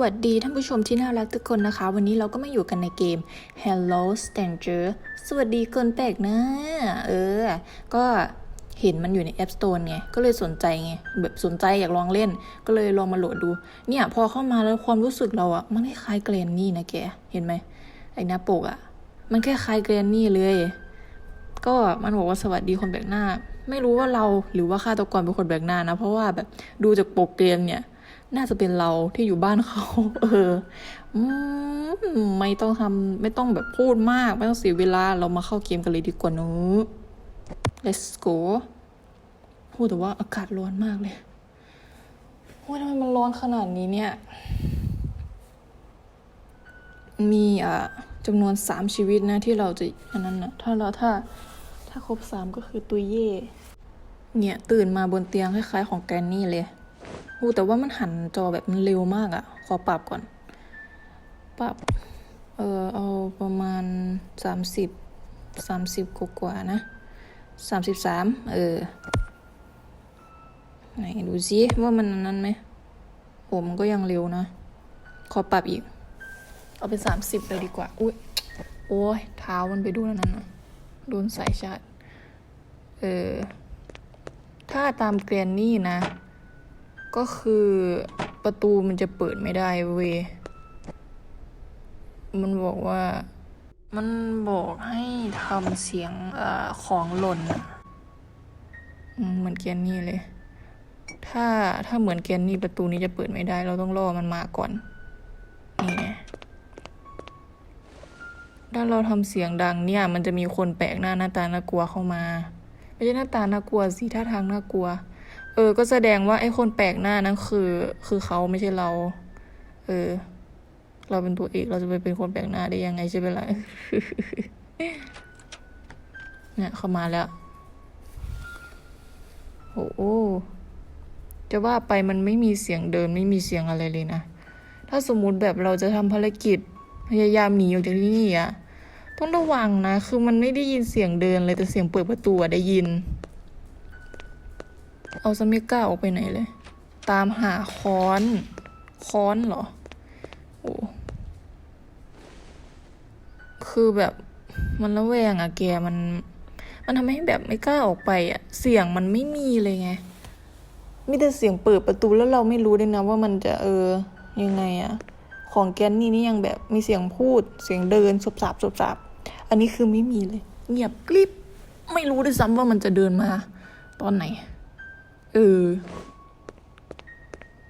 สวัสดีท่านผู้ชมที่น่ารักทุกคนนะคะ วันนี้เราก็มาอยู่กันในเกม Hello Stranger สวัสดีคนแปลกหน้าเออ ก็เห็นมันอยู่ใน App Store ไง ก็เลยสนใจไง แบบสนใจอยากลองเล่น ก็เลยลองมาโหลดดู เนี่ย พอเข้ามาแล้วความรู้สึกเราอะมันคล้ายเกรนนี่นะแก เห็นไหมไอ้หน้าปกอะมันแค่คล้ายเกรนนี่เลย ก็มันบอกว่าสวัสดีคนแปลกหน้า ไม่รู้ว่าเราหรือว่าฆาตกรเป็นคนแปลกหน้านะ เพราะว่าแบบดูจากปกเกมเนี่ย น่าจะเป็นเราที่อยู่บ้านเขา เออไม่ต้องทำไม่ต้องแบบพูดมาก ไม่ต้องเสียเวลาเรามาเข้าเกมกันเลยดีกว่าเนอะ let's go พูดแต่ว่าอากาศร้อนมากเลยว่าทำไมมันร้อนขนาดนี้เนี่ย มีอะจำนวนสามชีวิตนะที่เราจะอันนั้นนะถ้าเราถ้าถ้าครบสามก็คือตุยเย่เนี่ย ตื่นมาบนเตียงคล้ายๆของแกรนนี่เลย โอ้แต่ว่ามันหันจอแบบมันเร็วมากอะขอปรับก่อน ปรับ เออเอาประมาณสามสิบสามสิบกว่าๆนะสามสิบสามเออ ไหนดูซิว่ามันนั้นไหมโอ้มันก็ยังเร็วนะ ขอปรับอีก เอาเป็นสามสิบเลยดีกว่า อุ้ยโอ้ยเท้ามันไปดูนั่นน่ะโดนสายชาร์จเออ ถ้าตามเกรนนี่นะ ก็คือประตูมันจะเปิดไม่ได้เวยมันบอกว่า มันบอกให้ทำเสียงเออของหล่นอะอืมเหมือนเกนนี่เลย ถ้าถ้าเหมือนเกนนี่ประตูนี้จะเปิดไม่ได้ เราต้องรอมันมาก่อน นี่ไงถ้าเราทำเสียงดังเนี่ย มันจะมีคนแปลกหน้าหน้าตาน่ากลัวเข้ามา ไม่ใช่หน้าตาน่ากลัวสิท่าทางน่ากลัว เออ ก็แสดงว่าไอ้คนแปลกหน้านั้นคือ คือเขาไม่ใช่เรา เออ เราเป็นตัวเอกเราจะไปเป็นคนแปลกหน้าได้ยังไงใช่ไหมล่ะเนี่ยเข้ามาแล้ว โอ้โหจะว่าไปมันไม่มีเสียงเดินไม่มีเสียงอะไรเลยนะ ถ้าสมมุติแบบเราจะทำภารกิจ พยายามหนีออกจากที่นี่อะต้องระวังนะ คือมันไม่ได้ยินเสียงเดินเลยแต่เสียงเปิดประตูได้ยิน เอาซะไม่กล้าออกไปไหนเลย ตามหาค้อน ค้อนเหรอ โอ้คือแบบมันระแวงอะแกมัน มันทำให้แบบไม่กล้าออกไปอะเสียงมันไม่มีเลยไงมีแต่เสียงเปิดประตูแล้วเราไม่รู้ด้วยนะว่ามันจะเออยังไงอะของแกนนี่นี่ยังแบบมีเสียงพูดเสียงเดินสบสาบสบสาบอันนี้คือไม่มีเลย เงียบกริบไม่รู้ด้วยซ้ำว่ามันจะเดินมา ตอนไหน เออ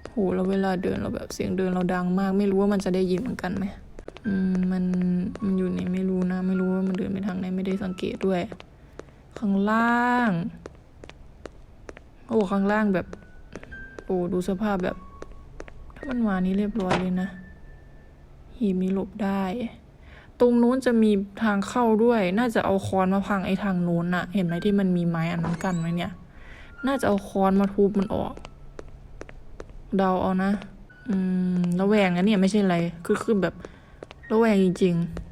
โหแล้วเวลาเดินเราแบบเสียงเดินเราดังมาก ไม่รู้ว่ามันจะได้ยินเหมือนกันไหมอืมมันมันอยู่ในไม่รู้นะ ไม่รู้ว่ามันเดินไปทางไหนไม่ได้สังเกตด้วย ข้างล่าง โอ้ข้างล่างแบบ โอ้ดูสภาพแบบ ถ้ามันมานี้เรียบร้อยเลยนะหีบนี้หลบได้ ตรงนู้นจะมีทางเข้าด้วย น่าจะเอาค้อนมาพังไอ้ทางนู้นน่ะ เห็นไหมที่มันมีไม้อันนั้นกันไว้เนี่ย น่าจะเอาค้อนมาทุบมันออก เดาเอานะ อืมระแวงนะเนี่ยไม่ใช่อะไร คือคือแบบระแวงจริงๆ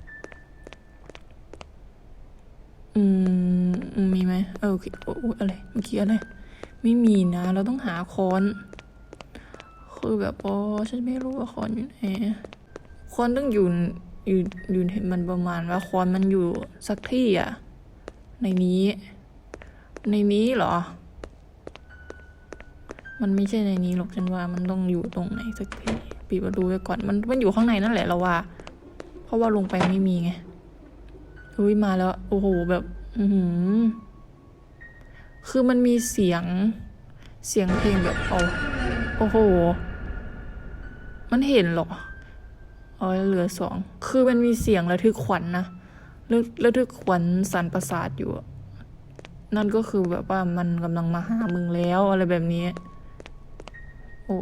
อืม มีไหมเออโอเคโอ้ยอะไร เมื่อกี้อะไร ไม่มีนะ เราต้องหาค้อน คือแบบอ๋อฉันไม่รู้ว่าค้อนอยู่ไหนค้อนต้องอยู่อยู่อยู่ในมันประมาณว่าค้อนมันอยู่สักที่อะในนี้ ในนี้เหรอ มันไม่ใช่ในนี้หรอกฉันว่ามันต้องอยู่ตรงไหนสักที่ปิดประตูไว้ก่อนมันมันอยู่ข้างในนั่นแหละเราว่า เพราะว่าลงไปไม่มีไงอุ้ยมาแล้ว โอ้โหแบบ อือหือ คือมันมีเสียง เสียงเพลงแบบเอาโอ้โห มันเห็นหรออ๋อเหลือสอง คือมันมีเสียงระทึกขวัญนนะระระทึกขวัญสันประสาทอยู่นั่นก็คือแบบว่ามันกำลังมาหามึงแล้วอะไรแบบนี้ โอ้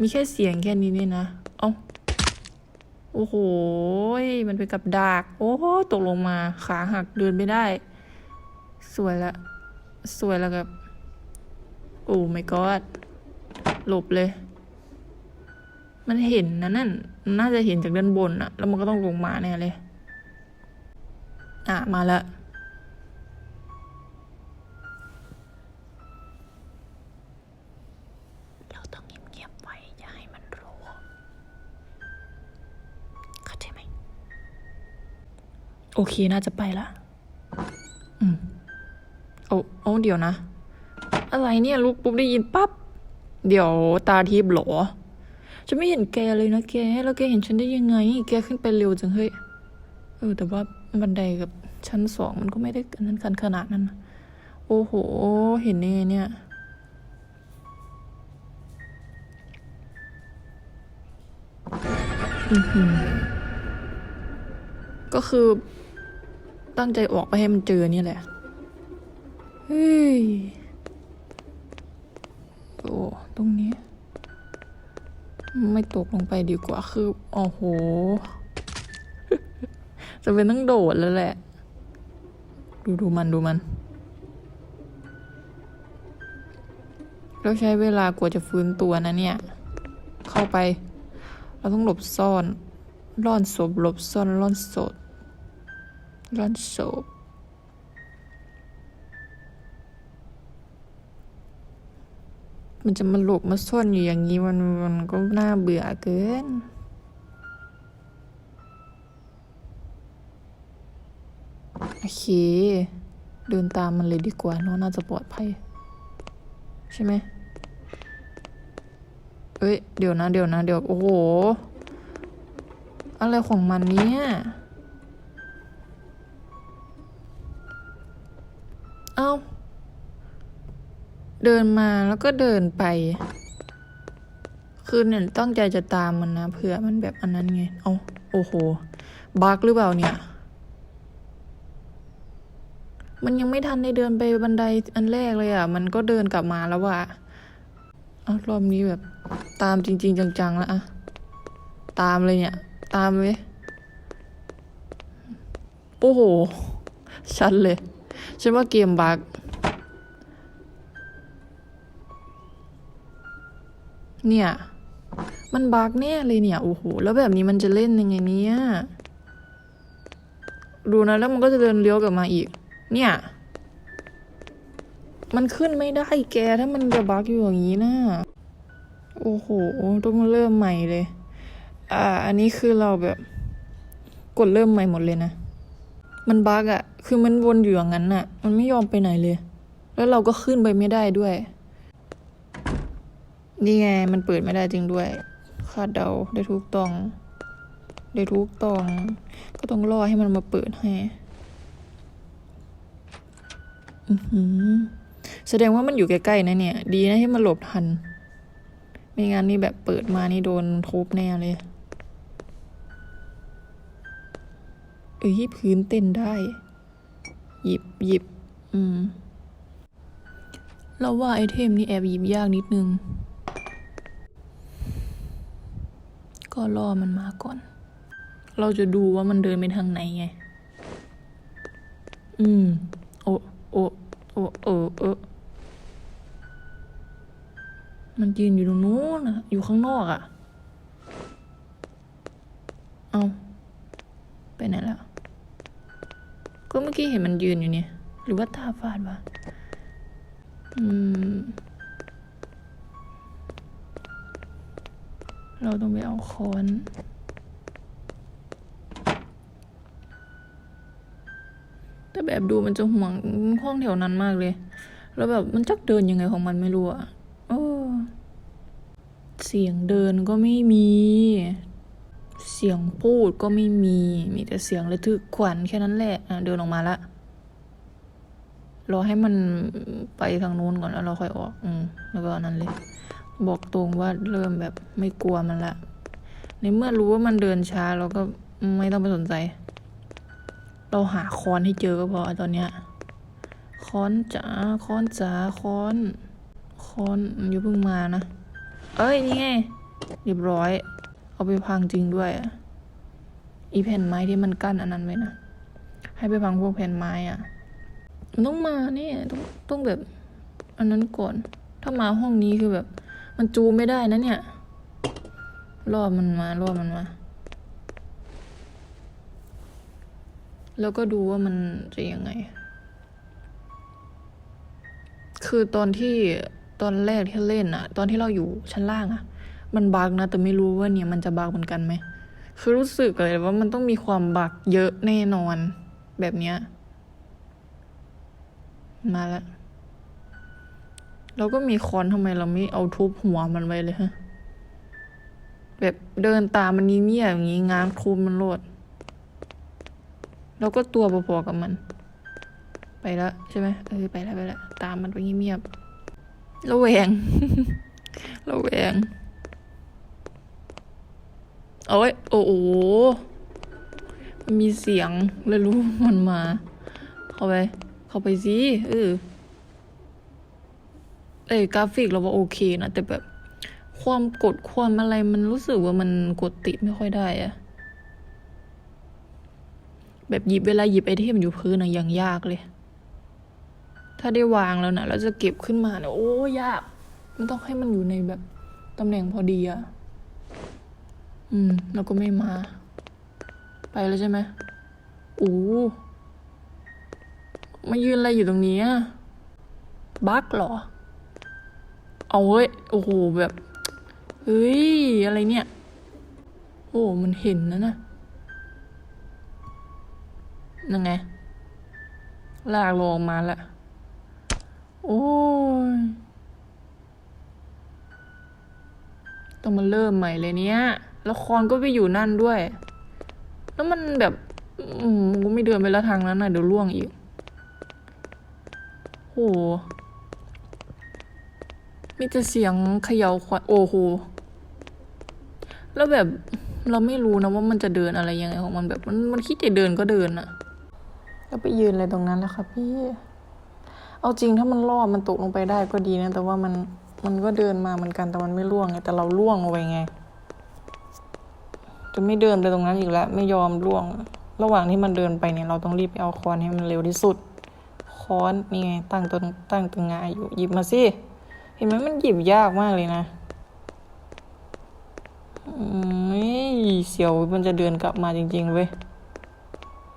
มีแค่เสียงแค่นี้นี่นะ เอ้า โอ้โห มันไปกับดากโอ้โห ตกลงมา ขาหักเดินไม่ได้ สวยละ สวยแล้วกับ โอ้ my god หลบเลย มันเห็นนะนั่น น่าจะเห็นจากด้านบนอะแล้วมันก็ต้องลงมาแน่เลย อะ มาแล้ว อเคน่าจะไปละ อืมโอ้โอ้เดี๋ยวนะ อะไรเนี่ยลุกปุ๊บได้ยินปั๊บ เดี๋ยวตาทิพย์หรอฉันไม่เห็นแกเลยนะแก แล้วแกเห็นฉันได้ยังไง แกขึ้นไปเร็วจังเฮ้ย เออ แต่ว่าบันไดกับชั้นสองมันก็ไม่ได้กันนั้นกันขนาดนั้นนะโอ้โห เห็นยังไงเนี่ย อือหือก็คือ ตั้งใจออกไปให้มันเจอเนี่ยแหละ เฮ้ย โอ้ตรงนี้ ไม่ตกลงไปดีกว่าคือ โอ้โห จะเป็นต้องโดดแล้วแหละ ดูดูมันดูมันแล้วใช้เวลากว่าจะฟื้นตัวนะเนี่ย เข้าไป เราต้องหลบซ่อนร่อนศพหลบซ่อนร่อนศพ ร่อนศพมันจะมาหลบมาซ่อนอยู่อย่างนี้มันมันก็น่าเบื่อเกิน โอเค เดินตามมันเลยดีกว่าเนอะน่าจะปลอดภัย ใช่ไหมเอ้ย เดี๋ยวนะ เดี๋ยวนะ เดี๋ยว โอ้โห อะไรของมันเนี่ย เอ้า เดินมาแล้วก็เดินไป คือเนี่ยตั้งใจจะตามมันนะเผื่อมันแบบอันนั้นไง เอาโอ้โห บักหรือเปล่าเนี่ย มันยังไม่ทันได้เดินไปบันไดอันแรกเลยอะ มันก็เดินกลับมาแล้วว่ะเอารอบนี้แบบตามจริง ๆ จังๆ แล้วอะตามเลยเนี่ย ตามเลย โอ้โห ชัดเลย ฉันว่าเกมบักเนี่ย มันบักแน่เลยเนี่ย โอ้โห แล้วแบบนี้มันจะเล่นยังไงเนี่ยดูนะแล้วมันก็จะเดินเลี้ยวกลับมาอีก เนี่ย มันขึ้นไม่ได้แกถ้ามันจะบักอยู่อย่างนี้นะโอ้โห ต้องเริ่มใหม่เลย อ่า อันนี้คือเราแบบ กดเริ่มใหม่หมดเลยนะ มันบักอะคือมันวนอยู่อย่างนั้นน่ะมันไม่ยอมไปไหนเลย แล้วเราก็ขึ้นไปไม่ได้ด้วย นี่ไง มันเปิดไม่ได้จริงด้วย คาดเดาได้ทุกต้องได้ทุกต้อง ก็ต้องรอให้มันมาเปิดให้อือหือแสดงว่ามันอยู่ใกล้ๆนะเนี่ย ดีนะที่มันหลบทัน ไม่งั้นนี่แบบเปิดมานี่โดนทุบแน่เลย เอ้ยพื้นเต้นได้ หยิบหยิบ อืม เราว่าไอเทมนี่แอบหยิบยากนิดนึง ก็รอมันมาก่อน เราจะดูว่ามันเดินไปทางไหนไง อืม โอโอโอเออเออมันยืนอยู่ตรงนู้นนะอยู่ข้างนอกอะ่ะ เอาไปไหนแล้ว ก็เมื่อกี้เห็นมันยืนอยู่เนี่ย หรือว่าตาฟาดวะอืม เราต้องไปเอาค้อนแต่แบบดูมันจะห่วงห้องแถวนั้นมากเลย แล้วแบบมันจักเดินยังไงของมันไม่รู้อะโอ้เสียงเดินก็ไม่มี สียงพูดก็ไม่มี มีแต่เสียงระทึกขวัญแค่นั้นแหละะเดินออกมาละรอให้มันไปทางนู้นก่อนแล้วเราค่อยออก อืม แล้วก็นั้นเลย บอกตรงว่าเริ่มแบบไม่กลัวมันละ ในเมื่อรู้ว่ามันเดินช้าเราก็ไม่ต้องไปสนใจ เราหาค้อนให้เจอก็พอตอนเนี้ย ค้อนจ๋า ค้อนจ๋า ค้อน ค้อนอยู่เพิ่งมานะ เอ้ย นี่ไง เรียบร้อย เอาไปพังจริงด้วย อีแผ่นไม้ที่มันกั้นอันนั้นไว้นะ ให้ไปพังพวกแผ่นไม้อะมันต้องมาเนี่ยต้องต้องแบบ อันนั้นก่อน ถ้ามาห้องนี้คือแบบ มันจูไม่ได้นะเนี่ย รอบมันมารอบมันมาแล้วก็ดูว่ามันจะยังไง คือตอนที่ตอนแรกที่เล่นอะตอนที่เราอยู่ชั้นล่างอะ มันบักนะ แต่ไม่รู้ว่าเนี่ยมันจะบักเหมือนกันไหม คือรู้สึกเลยว่ามันต้องมีความบักเยอะแน่นอน แบบเนี้ย มาแล้วเราก็มีคอนทำไมเราไม่เอาทุบหัวมันไว้เลยฮะ แบบเดินตามมันนี่เงียบอย่างงี้ง้างทุบมันโลดแล้วก็ตัวพอๆกับมัน ไปแล้วใช่ไหมเออไปแล้วไปแล้วตามมันไปเงียบๆระแวงระแวง เอ้ยโอ้โหมันมีเสียงเลยรู้มันมา เข้าไป เข้าไปสิเออเอ้ยกราฟิกเราว่าโอเคนะแต่แบบ ความกดความอะไรมันรู้สึกว่ามันกดติดไม่ค่อยได้อะแบบหยิบเวลาหยิบไอเทมอยู่พื้นนะยังยากเลย ถ้าได้วางแล้วนะแล้วจะเก็บขึ้นมาเนี่ยโอ้ยาก มันต้องให้มันอยู่ในแบบตำแหน่งพอดีอะ อืม แล้วก็ไม่มา ไปแล้วใช่ไหมโอ้มายืนอะไรอยู่ตรงนี้อะบั๊กเหรอ เอาเว้ย โอ้โห แบบ เฮ้ย อะไรเนี่ย โอ้ มันเห็นนะนะนั่นไง ลากลงมาละ โอ้ย ต้องมาเริ่มใหม่เลยเนี่ย ละครก็ไปอยู่นั่นด้วย แล้วมันแบบอืมกูไม่เดินไปล้วทางนั้นนะเดี๋ยวล่วงอีกโหมีแต่เสียงเขย่าขวานโอ้โห แล้วแบบเราไม่รู้นะว่ามันจะเดินอะไรยังไงของมันแบบมันมันคิดจะเดินก็เดินอะแล้วไปยืนอะไรตรงนั้นแหละครับพี่ เอาจริงถ้ามันรอดมันตกลงไปได้ก็ดีนะ แต่ว่ามันมันก็เดินมาเหมือนกันแต่มันไม่ล่วงไงแต่เราล่วงเอาไว้ไง จะไม่เดินไปตรงนั้นอีกแล้ว ไม่ยอมล่วง ระหว่างที่มันเดินไปเนี่ยเราต้องรีบไปเอาค้อนให้มันเร็วที่สุด ค้อนนี่ไงตั้งตัวตั้งตึงงาอยู่หยิบมาสิ เห็นไหมมันหยิบยากมากเลยนะอืมเฮ้ยเสียวมันจะเดินกลับมาจริงๆเว้ย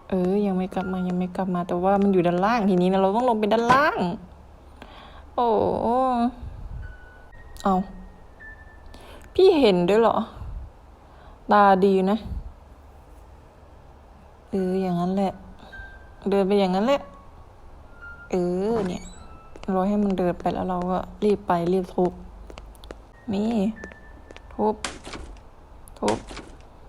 เออ ยังไม่กลับมายังไม่กลับมา แต่ว่ามันอยู่ด้านล่างทีนี้นะเราต้องลงไปด้านล่าง โอ้เอาพี่เห็นด้วยเหรอ ตาดีนะเอออย่างนั้นแหละ เดินไปอย่างนั้นแหละ เออ เนี่ยรอให้มันเดินไปแล้วเราก็รีบไปรีบทุบนี่ทุบทุบ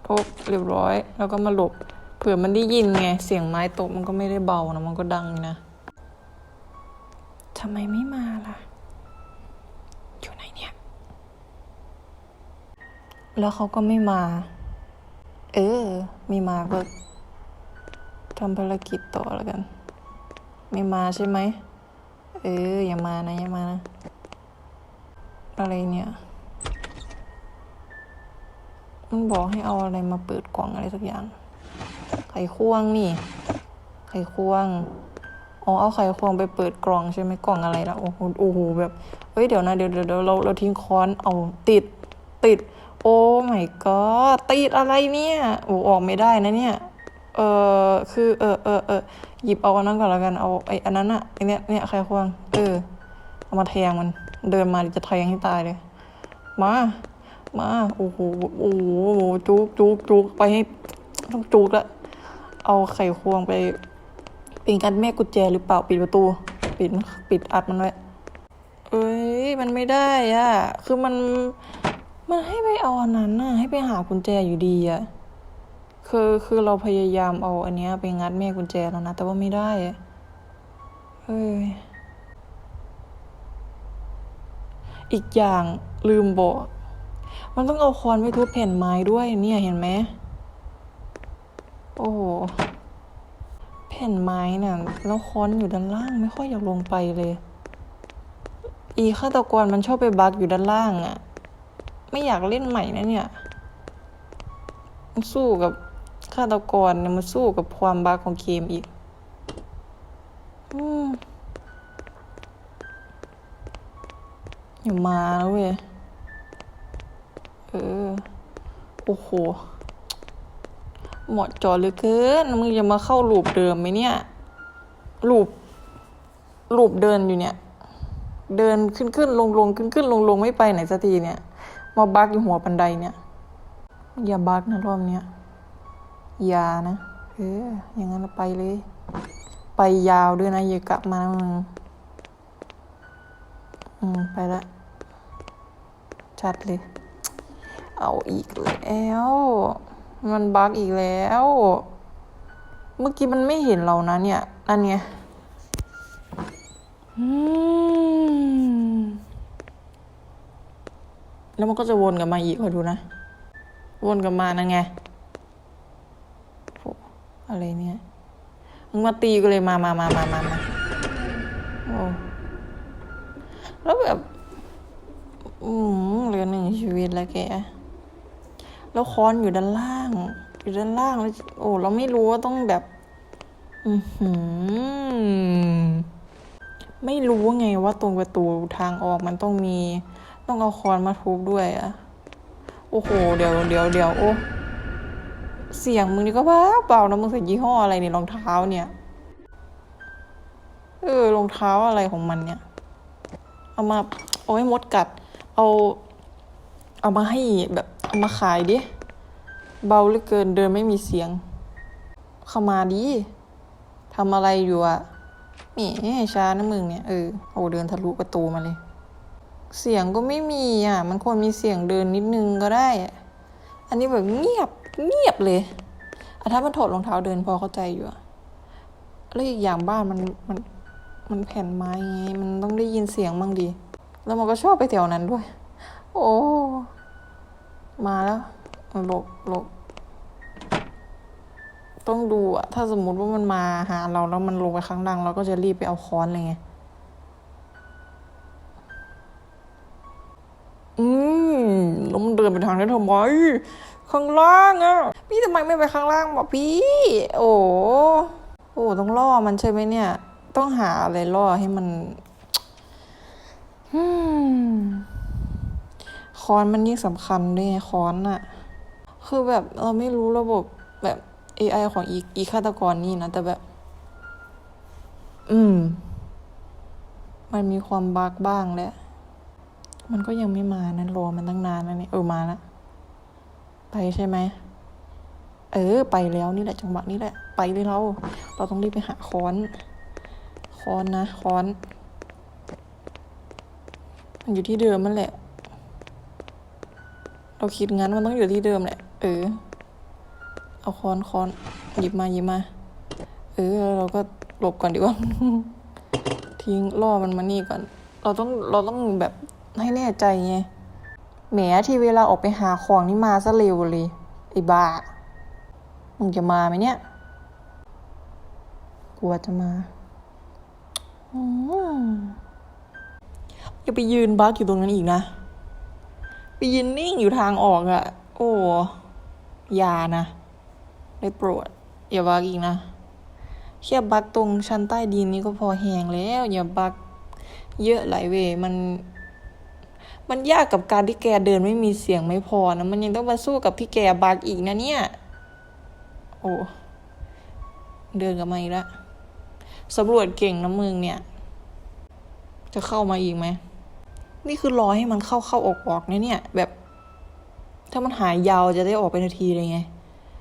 ทุบเรียบร้อย แล้วก็มาหลบเผื่อมันได้ยินไง เสียงไม้ตกมันก็ไม่ได้เบานะมันก็ดังนะทำไมไม่มาล่ะ อยู่ไหนเนี่ย แล้วเขาก็ไม่มา เออไม่มาก็ทำภารกิจต่อแล้วกัน ไม่มาใช่ไหม เออ อย่ามานะ อย่ามานะ อะไรเนี่ย มันบอกให้เอาอะไรมาเปิดกล่องอะไรสักอย่าง ไขควงนี่ ไขควงอ๋อเอาไขควงไปเปิดกล่องใช่ไหมกล่องอะไรละโอ้โหโอ้โหแบบเฮ้ยเดี๋ยวนะเดี๋ยวเดี๋ยวเดี๋ยวเราเราทิ้งค้อนเอาติดติด โอ้ my god ติดอะไรเนี่ยโอ้ออกไม่ได้นะเนี่ย เออคือเออเออเออหยิบเอาอันนั้นก่อนแล้วกันเอาไอ้อันนั้นอะไอเนี้ยเนี่ยไขควงเออเอามาแทงมัน เดินมาจะแทงให้ตายเลย มา มาโอ้โหโอ้โหจุกจุกจุกไปให้ต้องจุกละเอาไขควงไปเป็นกันแม่กุญแจหรือเปล่าปิดประตู ปิดปิดอัดมันไว้เอ้ยมันไม่ได้อะคือมัน มันให้ไปเอาอันนั้นน่ะ ให้ไปหากุญแจอยู่ดีอะคือคือเราพยายามเอาอันเนี้ยไปงัดแม่กุญแจแล้วนะ แต่ว่าไม่ได้เฮ้ยอีกอย่างลืมบอกมันต้องเอาคอนไปทุบแผ่นไม้ด้วยเนี่ยเห็นไหมโอ้แผ่นไม้น่ะแล้วคอนอยู่ด้านล่างไม่ค่อยอยากลงไปเลย อีฆาตกรมันชอบไปบักอยู่ด้านล่างอะ่ะ ไม่อยากเล่นใหม่นะเนี่ยมันสู้กับฆาตกรเนี่ยมันสู้กับความบักของเกมอีก อืมอย่ามาแล้วเว้ย เออ โอ้โหเหมาะจอเหลือเกิน มึงจะมาเข้าลูปเดิมไหมเนี่ย ลูป ลูปเดินอยู่เนี่ย เดินขึ้นขึ้นลงลงขึ้นขึ้นลงลงไม่ไปไหนสักทีเนี่ย มาบักอยู่หัวบันไดเนี่ย อย่าบักนะรอบเนี้ยอย่านะ เออ อย่างนั้นไปเลย ไปยาวด้วยนะ อย่ากลับมานะมึงอืม ไปละชัดเลย เอาอีกแล้ว มันบักอีกแล้ว เมื่อกี้มันไม่เห็นเรานะเนี่ยนั่นไงอืม แล้วมันก็จะวนกลับมาอีกคอยดูนะ วนกลับมานั่นไงโหอะไรเนี่ยมึงมาตีกูเลยมามามามามามาโอ้แล้วแบบ อืมเหลือหนึ่งชีวิตแล้วแก แล้วค้อนอยู่ด้านล่าง อยู่ด้านล่างแล้วโอ้ เราไม่รู้ว่าต้องแบบ อืหือไม่รู้ไงว่าตรงประตูทางออกมันต้องมี ต้องเอาค้อนมาทุบด้วยอะโอ้โห เดี๋ยวเดี๋ยวเดี๋ยวโอ้เสียงมึงนี่ก็บ้าเปล่านะมึงใส่ยี่ห้ออะไรเนี่ยรองเท้าเนี่ย เออรองเท้าอะไรของมันเนี่ย เอามาเอาให้มดกัด เอา เอามาให้แบบเอามาขายดิเบาเหลือเกินเดินไม่มีเสียง เข้ามาดิทำอะไรอยู่อะนี่ช้านะมึงเนี่ยเออโอ้เดินทะลุประตูมาเลย เสียงก็ไม่มีอะ มันควรมีเสียงเดินนิดนึงก็ได้ อันนี้แบบเงียบเงียบเลยอะถ้ามันถอดรองเท้าเดินพอเข้าใจอยู่อะแล้วอีกอย่างบ้านมันมันมันแผ่นไม้ไง มันต้องได้ยินเสียงบ้างดี แล้วมันก็ชอบไปแถวนั้นด้วย โอ้ มาแล้วหลบหลบต้องดูอะถ้าสมมุติว่ามันมาหาเราแล้วมันลงไปข้างล่างเราก็จะรีบไปเอาค้อนเลยไงอื นั้นทำไม ข้างล่างอะพี่ทำไมไม่ไปข้างล่างบอกพี่ โอ้โอ้ต้องล่อมันใช่ไหมเนี่ย ต้องหาอะไรล่อให้มันค้อนมันยิ่งสำคัญด้วยไงค้อนอะคือแบบเราไม่รู้ระบบแบบ AI ของอีอีฆาตกรนี่นะ แต่แบบ อืม มันมีความบักบ้างแหละ มันก็ยังไม่มานั้นรอมันตั้งนานแล้วเนี่ยเออมาแล้ว ไปใช่ไหม เออ ไปแล้วนี่แหละจังหวะนี้แหละ ไปเลยเรา เราต้องรีบไปหาค้อน ค้อนนะ ค้อน มันอยู่ที่เดิมมันแหละ เราคิดงั้นมันต้องอยู่ที่เดิมแหละ เออ เอาค้อนค้อนหยิบมาหยิบมา เออเราก็หลบก่อนดีกว่า ทิ้งล่อมันมานี่ก่อน เราต้องเราต้องแบบให้แน่ใจไง แหมที่เวลาออกไปหาของนี่มาซะเร็วเลยไอ้บ้า มึงจะมาไหมเนี่ย กลัวจะมาอย่าไปยืนบักอยู่ตรงนั้นอีกนะ ไปยืนนิ่งอยู่ทางออกอะ โอ้ยานะ ได้โปรด อย่าบักอีกนะ แค่บักตรงชั้นใต้ดินนี่ก็พอแหงแล้ว อย่าบักเยอะหลายเวมัน มันยากกับการที่แกเดินไม่มีเสียงไม่พอนะมันยังต้องมาสู้กับที่แกบักอีกนะเนี่ย โอ้เดินกับมาอีกแล้วสำรวจเก่งนะมึงเนี่ย จะเข้ามาอีกไหมนี่คือรอให้มันเข้าเข้าออกออกเนี่ยเนี่ย แบบ ถ้ามันหายยาวจะได้ออกไปนาทีเลยไง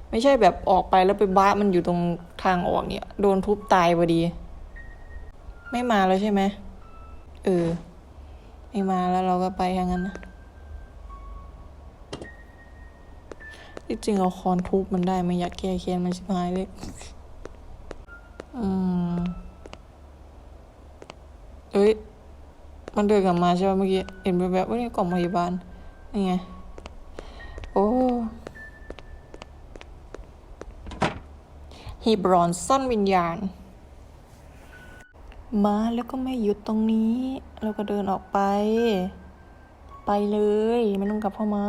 ไม่ใช่แบบออกไปแล้วไปบ้ามันอยู่ตรงทางออกเนี่ย โดนทุบตายพอดี ไม่มาแล้วใช่ไหมเออ ไม่มาแล้วเราก็ไปทางนั้นนะที่จริงเอาคอนทุบมันได้ไม่อยากแก้แค้นมันชิบหายเลยอืมเอ้ย มันเดินกลับมาใช่ไหมเมื่อกี้ เห็นแบบๆว่านี่กล่องพยาบาล นี่ไง โอ้ ฮีบรอนซ่อนวิญญาณ มาแล้วก็ไม่หยุดตรงนี้แล้วก็เดินออกไป ไปเลยไม่ต้องกลับเข้ามา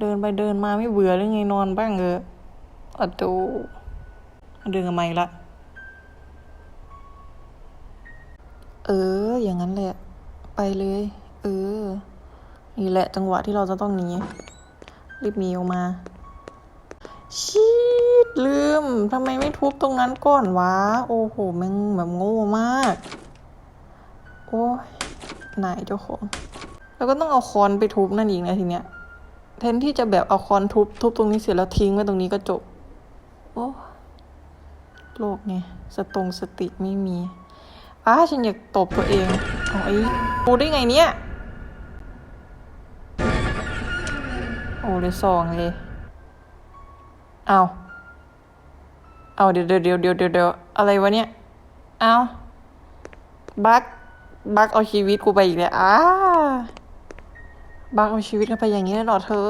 เดินไปเดินมาไม่เบื่อหรือไงนอนบ้างเอออะตูเดินกันมาอีกละเออ อย่างนั้นแหละ ไปเลย เออ นี่แหละจังหวะที่เราจะต้องหนีรีบหนีออกมา ชีดลืมทำไมไม่ทุบตรงนั้นก่อนวะ โอ้โหแม่งแบบโง่มาก โอ้ยนายเจ้าของ แล้วก็ต้องเอาคอนไปทุบนั่นอีกนะทีเนี้ยแทนที่จะแบบเอาคอนทุบทุบตรงนี้เสร็จแล้วทิ้งไว้ตรงนี้ก็จบ โอ้โลกไงสตรงสติไม่มีอ้าฉันอยากตบตัวเองเอาไอ้กูได้ไงเนี่ย โอ้เลยสองเลย เอาเอาเดี๋ยวเดี๋ยวเดี๋ยวเดี๋ยวเดี๋ยวอะไรวะเนี่ย เอาบักบักเอาชีวิตกูไปอีกแล้วอ้าบักเอาชีวิตกันไปอย่างนี้เลยเหรอเธอ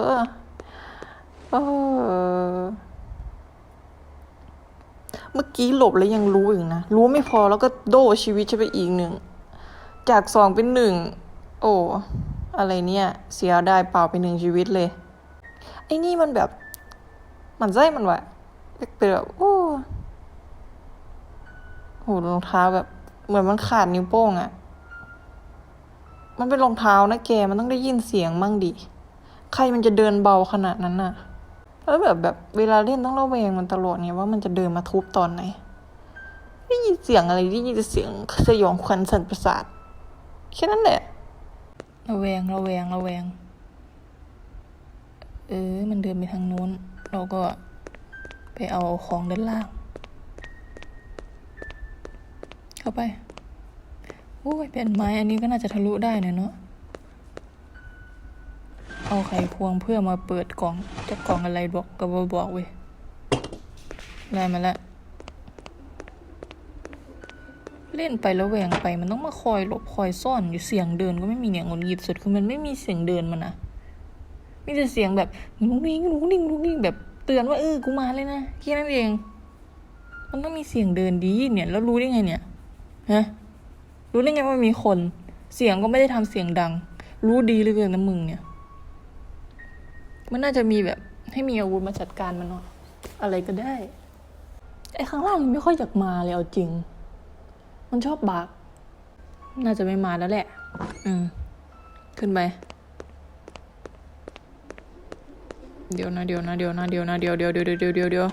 เออเมื่อกี้หลบแล้วยังรู้อีกนะ รู้ไม่พอแล้วก็โดชีวิตฉันไปอีกหนึ่ง จากสองเป็นหนึ่ง โอ้ อะไรเนี่ย เสียได้เปล่าไปหนึ่งชีวิตเลย ไอ้นี่มันแบบ มันไส้มันวะเป็นแบบโอ้โหรองเท้าแบบ เหมือนมันขาดนิ้วโป้งอะมันเป็นรองเท้านะแกมันต้องได้ยินเสียงมั่งดิใครมันจะเดินเบาขนาดนั้นน่ะแล้วแบบแบบเวลาเล่นต้องระแวงมันตลอดไงว่ามันจะเดินมาทุบตอนไหนได้ยินเสียงอะไรได้ยินเสียงสยองขวัญสั่นประสาทแค่นั้นแหละระแวงระแวงระแวง เออ มันเดินไปทางนู้น เราก็ไปเอาของด้านล่าง เข้าไปโอ้ยเป็นไม้อันนี้ก็น่าจะทะลุได้นะเนาะเอาไขควงเพื่อมาเปิดกล่องจะกล่องอะไรบอกก็บบอกเว้ยได้มาแล้วเล่นไปแล้วแหวงไปมันต้องมาคอยหลบคอยซ่อนอยู่เสียงเดินก็ไม่มีเนี่ยงนหงิดสุดคือมันไม่มีเสียงเดินมันนะ มีแต่เสียงแบบนุ้งนิ่งนุ้งนิ่งนุ้งนิ่งแบบเตือนว่าเออกูมาเลยนะแค่นั้นเอง มันต้องมีเสียงเดินดีเนี่ย แล้วรู้ได้ไงเนี่ยฮะรู้ได้ไงว่ามีคน เสียงก็ไม่ได้ทำเสียงดัง รู้ดีเลยเกินนะมึงเนี่ย มันน่าจะมีแบบให้มีอาวุธมาจัดการมันเนาะอะไรก็ได้ไอ้ข้างล่างยังไม่ค่อยอยากมาเลยเอาจริง มันชอบบากน่าจะไม่มาแล้วแหละ อืม ขึ้นไป เดี๋ยวนะเดี๋ยวนะเดี๋ยวนะเดี๋ยวนะเดี๋ยวเดี๋ยวเดี๋ยวเดี๋ยวเดี๋ยวเดี๋ยว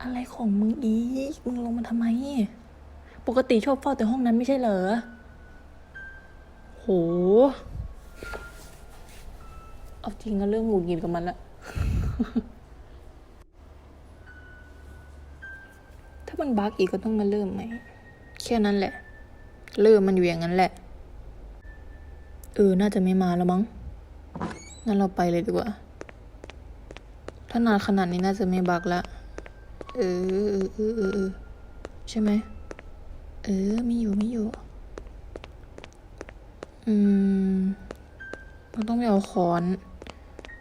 อะไรของมึงอีกมึงลงมาทำไม ปกติชอบเฝ้าแต่ห้องนั้นไม่ใช่เหรอ โห เอาจริงก็เริ่มหงุดหงิดกับมันละถ้ามันบักอีกก็ต้องมาเริ่มใหมแค่นั้นแหละ เริ่มมันอยู่อย่างนั้นแหละ เออ น่าจะไม่มาแล้วมั้ง งั้นเราไปเลยดีกว่า ถ้านานขนาดนี้น่าจะไม่บักละ เออเออเออเออเออใช่ไหม เออมีอยู่มีอยู่ อืมเราต้องไปเอาค้อน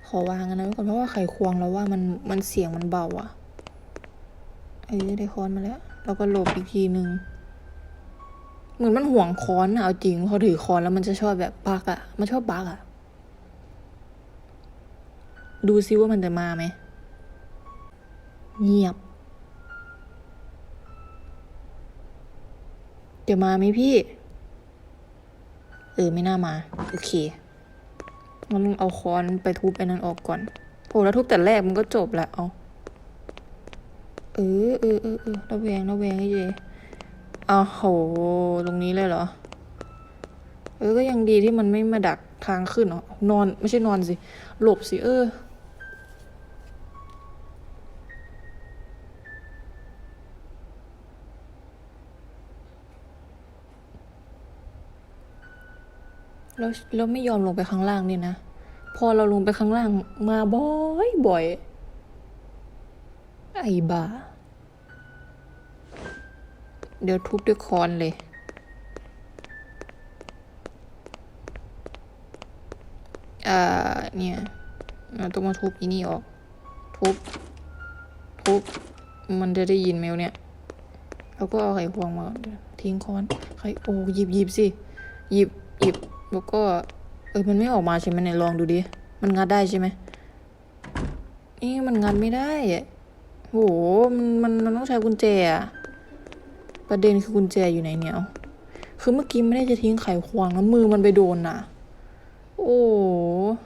ขอวางอันนั้นไว้ก่อนเพราะว่าไขควงแล้วว่ามันมันเสียงมันเบาอะเออได้ค้อนมาแล้วแล้วก็หลบอีกทีนึง เหมือนมันห่วงค้อนอะเอาจริงพอถือค้อนแล้วมันจะชอบแบบบักอะมันชอบบักอะดูซิว่ามันจะมาไหมเงียบเดี๋ยวมาไหมพี่ เออไม่น่ามา โอเคงั้นเอาค้อนไปทุบไอ้นั้นออกก่อนโหแล้วทุบแต่แรกมันก็จบแล้วเอาเออเออเออเออระแวงระแวงไอ้เจ อ้าวโหตรงนี้เลยเหรอ เออ ก็ยังดีที่มันไม่มาดักทางขึ้นเนาะนอนไม่ใช่นอนสิ หลบสิ เออ แล้วแล้วไม่ยอมลงไปข้างล่างเนี่ยนะ พอเราลงไปข้างล่างมาบ่อยบ่อย ไอ้บ้า เดี๋ยวทุบด้วยคอนเลยอ่าเนี่ยเราต้องมาทุบอีนี่ออก ทุบ ทุบ มันจะได้ยินไหมวเนี่ยเราก็เอาไขควงมา ทิ้งค้อน ไขโอ้หยิบหยิบสิ หยิบหยิบ แล้วก็ เออมันไม่ออกมาใช่ไหมเนี่ยลองดูดิ มันงัดได้ใช่ไหมนี่มันงัดไม่ได้อะโห มัน มัน มันต้องใช้กุญแจอะ ประเด็นคือกุญแจอยู่ไหนเนี่ยคือเมื่อกี้ไม่ได้จะทิ้งไขควงแล้วมือมันไปโดนน่ะ โอ้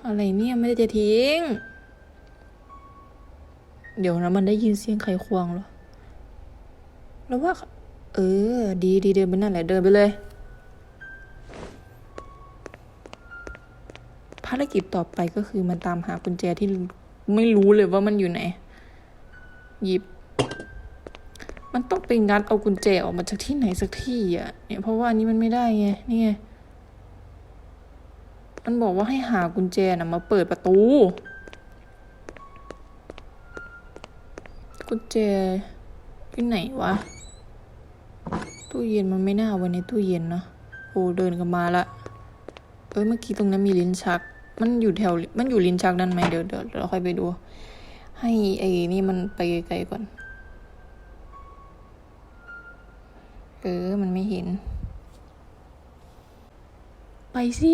อะไรเนี่ยไม่ได้จะทิ้ง เดี๋ยวนะมันได้ยินเสียงไขควงเหรอ แล้วว่า เออ ดีดีเดินไปนั่นแหละเดินไปเลย ภารกิจต่อไปก็คือมันตามหากุญแจที่ไม่รู้เลยว่ามันอยู่ไหน หยิบ มันต้องไปงัดเอากุญแจออกมาจากที่ไหนสักที่อะ เนี่ยเพราะว่านี้มันไม่ได้ไง นี่ไง มันบอกว่าให้หากุญแจนะมาเปิดประตู กุญแจที่ไหนวะ ตู้เย็นมันไม่น่าไว้ในตู้เย็นนะโอ้เดินกันมาละ เอ้ยเมื่อกี้ตรงนั้นมีลิ้นชัก มันอยู่แถว มันอยู่ลิ้นชักนั่นไหมเดี๋ยวเดี๋ยวเราค่อยไปดู ให้ไอ้นี่มันไปไกลก่อน เออ มันไม่เห็น ไปสิ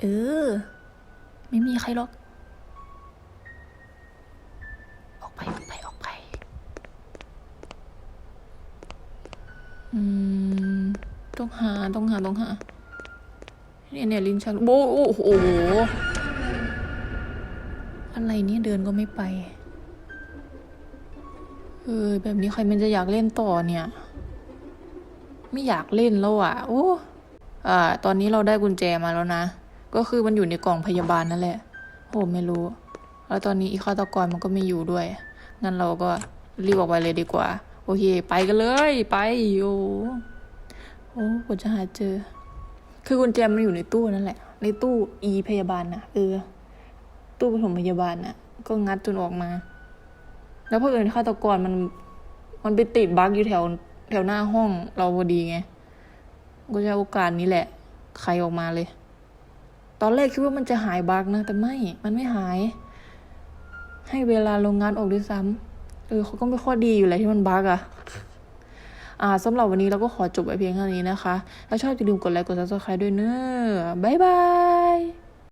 เออ ไม่มีใครหรอก ออกไป ออกไป ออกไป อืม ต้องหา ต้องหา ต้องหา เนี่ยเนี่ยลิ้นชักโบโอ้โห อะไรเนี่ยเดินก็ไม่ไป เออแบบนี้ใครมันจะอยากเล่นต่อเนี่ย ไม่อยากเล่นแล้วอะโอ้อ่า ตอนนี้เราได้กุญแจมาแล้วนะ ก็คือมันอยู่ในกล่องพยาบาลนั่นแหละโหไม่รู้ แล้วตอนนี้อีฆาตกรมันก็ไม่อยู่ด้วย งั้นเราก็รีบออกไปเลยดีกว่า โอเค ไปกันเลย ไปโอโอ้กว่าจะหาเจอ คือกุญแจมันอยู่ในตู้นั่นแหละ ในตู้อีพยาบาลนะเออ ตู้ปฐมพยาบาลน่ะก็งัดจนออกมา แล้วพอเอิญฆาตกรมัน มันไปติดบั๊กอยู่แถวแถวหน้าห้องเราพอดีไง ก็จะโอกาสนี้แหละ ใครออกมาเลย ตอนแรกคิดว่ามันจะหายบั๊กนะ แต่ไม่ มันไม่หาย ให้เวลาลงงานออกด้วยซ้ำเออเขาก็ไม่ข้อดีอยู่แหละที่มันบั๊กอะอ่าสำหรับวันนี้เราก็ขอจบไว้เพียงเท่านี้นะคะ ถ้าชอบอย่าลืมกดไลค์กด subscribe ด้วยเนอะบ๊ายบาย